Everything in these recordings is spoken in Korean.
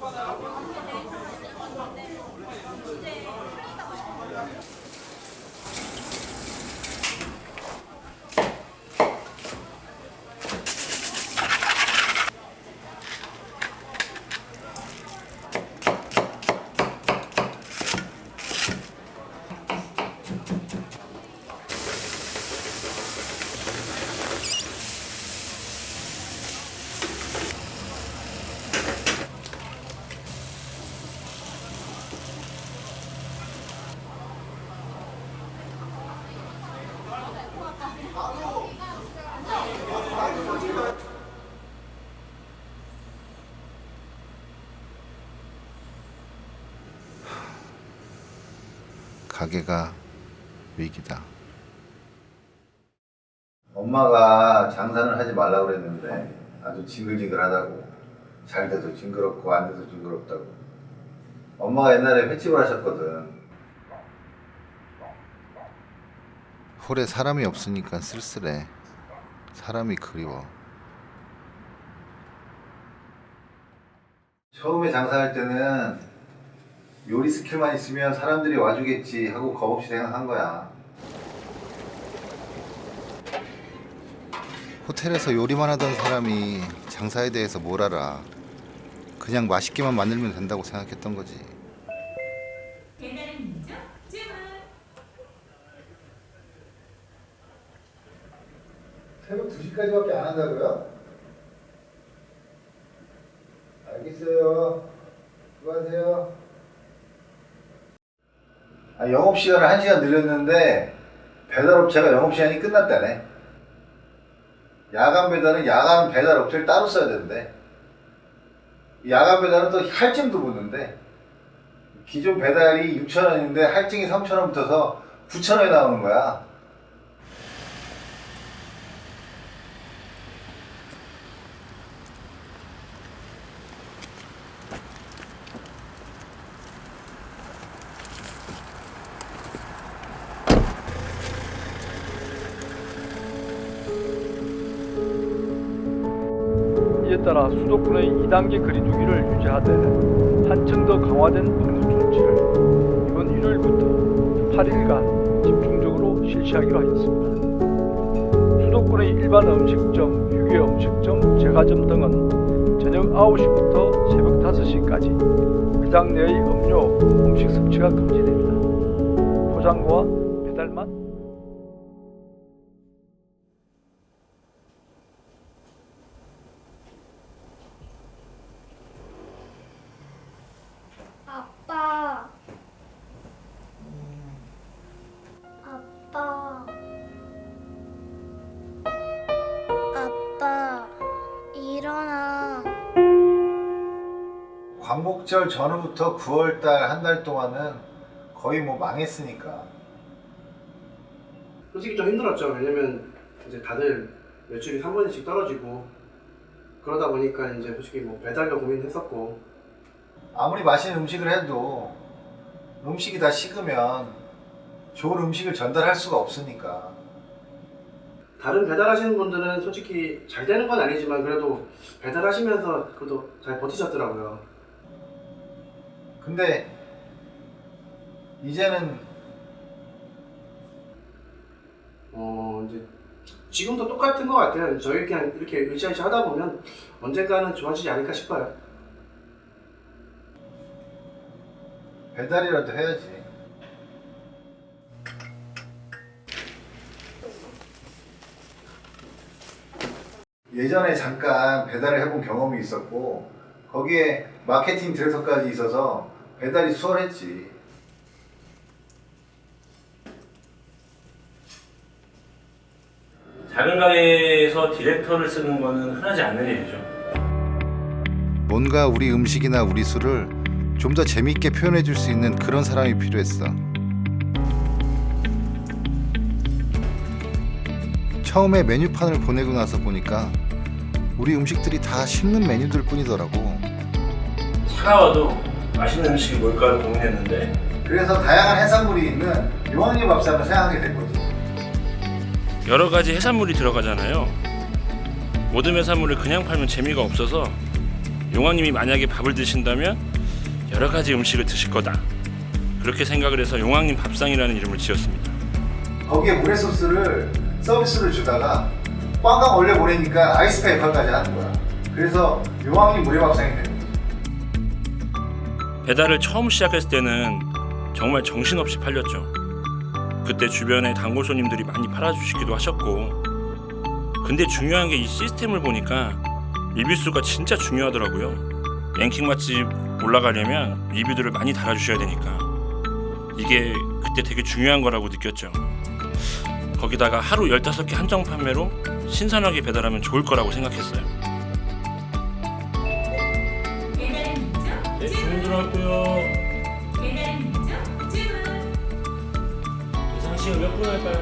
Well, 가게가 위기다. 엄마가 장사는 하지 말라고 그랬는데 아주 징글징글하다고. 잘 돼도 징그럽고 안 돼도 징그럽다고. 엄마가 옛날에 횟집을 하셨거든 홀에 사람이 없으니까 쓸쓸해. 사람이 그리워. 처음에 장사할 때는 요리 스킬만 있으면 사람들이 와주겠지 하고 겁없이 생각한 거야 호텔에서 요리만 하던 사람이 장사에 대해서 뭘 알아. 그냥 맛있게만 만들면 된다고 생각했던 거지. 배달의 민족 주문. 새벽 2시까지밖에 안 한다고요? 알겠어요. 수고하세요. 아, 영업시간을 1시간 늘렸는데 배달업체가 영업시간이 끝났다네. 야간 배달은 야간 배달업체를 따로 써야 된대 야간 배달은 또 할증도 붙는데 기존 배달이 6,000원인데 할증이 3,000원 붙어서 9,000원이 나오는 거야 따라 수도권의 2단계 거리두기를 유지하되 한층 더 강화된 방역 조치를 이번 일요일부터 8일간 집중적으로 실시하기로 하였습니다. 수도권의 일반 음식점, 휴게 음식점, 제과점 등은 저녁 9시부터 새벽 5시까지 매장 내의 음료, 음식 섭취가 금지됩니다. 포장과 배달만 광복절 전후부터 9월달 한 달 동안은 거의 뭐 망했으니까 솔직히 좀 힘들었죠. 왜냐면 이제 다들 매출이 3분의1씩 떨어지고 그러다 보니까 이제 솔직히 뭐 배달도 고민했었고 아무리 맛있는 음식을 해도 음식이 다 식으면 좋은 음식을 전달할 수가 없으니까 다른 배달하시는 분들은 솔직히 잘 되는 건 아니지만 그래도 배달하시면서 그래도 잘 버티셨더라고요. 근데 이제는 어 이제 지금도 똑같은 것 같아요. 저희 그냥 이렇게 으쌰으쌰 하다 보면 언젠가는 좋아지지 않을까 싶어요. 배달이라도 해야지 예전에 잠깐 배달을 해본 경험이 있었고 거기에 마케팅 디렉터까지 있어서 배달이 수월했지 작은 가게에서 디렉터를 쓰는 거는 흔하지 않는 일이죠. 뭔가 우리 음식이나 우리 술을 좀 더 재미있게 표현해 줄 수 있는 그런 사람이 필요했어. 처음에 메뉴판을 보내고 나서 보니까 우리 음식들이 다 식는 메뉴들 뿐이더라고. 차가워도 맛있는 음식이 뭘까 고민했는데 그래서 다양한 해산물이 있는 요한리 밥상을 생각하게 된 거지 여러 가지 해산물이 들어가잖아요. 모든 해산물을 그냥 팔면 재미가 없어서 용왕님이 만약에 밥을 드신다면 여러 가지 음식을 드실 거다. 그렇게 생각을 해서 용왕님 밥상이라는 이름을 지었습니다. 거기에 물회 소스를 서비스를 주다가 꽝꽝 올려 보내니까 아이스페이퍼까지 하는 거야. 그래서 용왕님 물회밥상이 되는 거지. 배달을 처음 시작했을 때는 정말 정신없이 팔렸죠. 그때 주변에 단골 손님들이 많이 팔아주시기도 하셨고 근데 중요한 게 이 시스템을 보니까 리뷰 수가 진짜 중요하더라고요. 랭킹 맛집 올라가려면 리뷰들을 많이 달아주셔야 되니까 이게 그때 되게 중요한 거라고 느꼈죠. 거기다가 하루 15개 한정 판매로 신선하게 배달하면 좋을 거라고 생각했어요. 네, 주문 들어왔고요. 배달은죠? 주문. 예상 시간 몇분 할까요?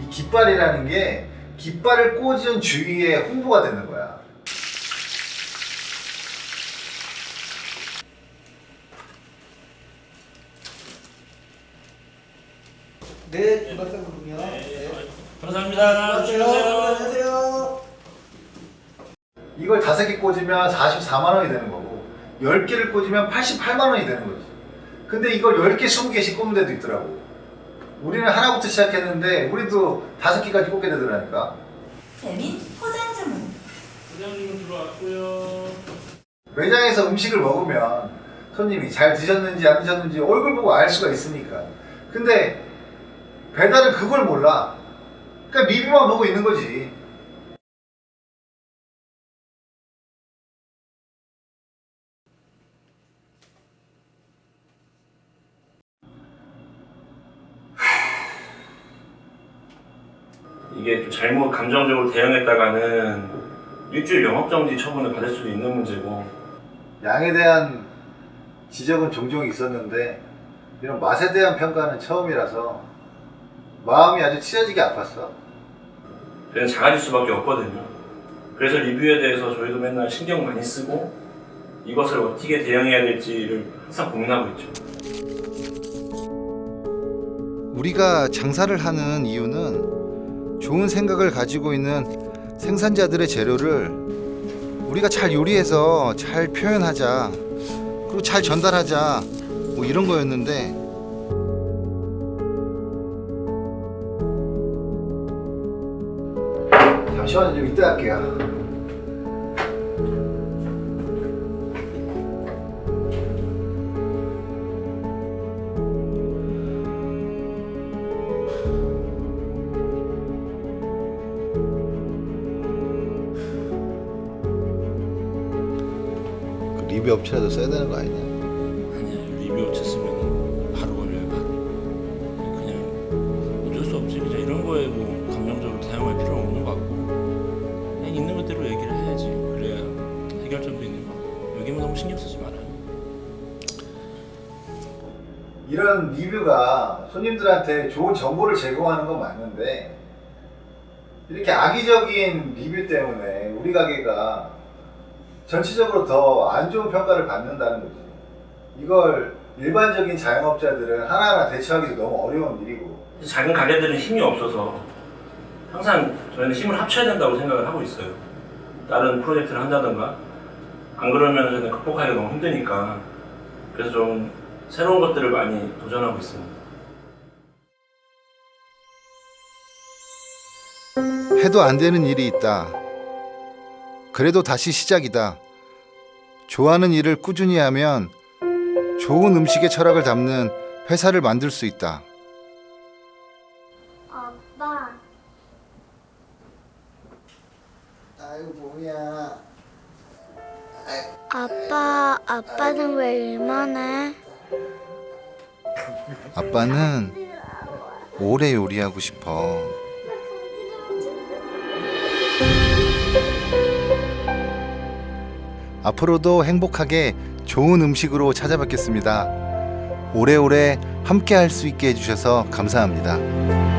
이 깃발이라는 게 깃발을 꽂은 주위에 홍보가 되는 거야. 네, 금박사군요. 네. 감사합니다. 조심하세요. 안녕하세요. 이걸 다섯 개 꽂으면 44만 원이 되는 거고 10개를 꽂으면 88만 원이 되는 거지. 근데 이걸 10개, 20개씩 꽂는 데도 있더라고. 우리는 하나부터 시작했는데 우리도 다섯 개까지 꽂게 되더라니까. 재민 포장 주문. 부장님은 들어왔고요. 매장에서 음식을 먹으면 손님이 잘 드셨는지 안 드셨는지 얼굴 보고 알 수가 있으니까. 근데 배달은 그걸 몰라. 그러니까 리뷰만 보고 있는 거지. 이게 좀 잘못 감정적으로 대응했다가는 일주일 영업정지 처분을 받을 수도 있는 문제고 양에 대한 지적은 종종 있었는데 이런 맛에 대한 평가는 처음이라서 마음이 아주 찢어지게 아팠어. 그냥 작아질 수밖에 없거든요. 그래서 리뷰에 대해서 저희도 맨날 신경 많이 쓰고 이것을 어떻게 대응해야 될지를 항상 고민하고 있죠. 우리가 장사를 하는 이유는 좋은 생각을 가지고 있는 생산자들의 재료를 우리가 잘 요리해서 잘 표현하자 그리고 잘 전달하자 뭐 이런 거였는데 잠시만요, 좀 이따 할게요. 리뷰 업체라도 써야 되는 거 아니냐? 아니야 리뷰 업체 쓰면 바로 걸려요 바로. 그냥 어쩔 수 없지 그냥 이런 거에 뭐 감정적으로 대응할 필요는 없는 것 같고 그냥 있는 그대로 얘기를 해야지 그래야 해결점도 있는 거 여기만 너무 신경 쓰지 말아요. 이런 리뷰가 손님들한테 좋은 정보를 제공하는 건 맞는데 이렇게 악의적인 리뷰 때문에 우리 가게가 전체적으로 더 안 좋은 평가를 받는다는 거지. 이걸 일반적인 자영업자들은 하나하나 대처하기도 너무 어려운 일이고 작은 가게들은 힘이 없어서 항상 저희는 힘을 합쳐야 된다고 생각을 하고 있어요. 다른 프로젝트를 한다던가 안 그러면 저는 극복하기가 너무 힘드니까 그래서 좀 새로운 것들을 많이 도전하고 있습니다. 해도 안 되는 일이 있다. 그래도 다시 시작이다. 좋아하는 일을 꾸준히 하면 좋은 음식의 철학을 담는 회사를 만들 수 있다. 아빠. 아이고 뭐야 아빠, 아빠는 왜 일만 해? 아빠는 오래 요리하고 싶어. 앞으로도 행복하게 좋은 음식으로 찾아뵙겠습니다. 오래오래 함께 할 수 있게 해주셔서 감사합니다.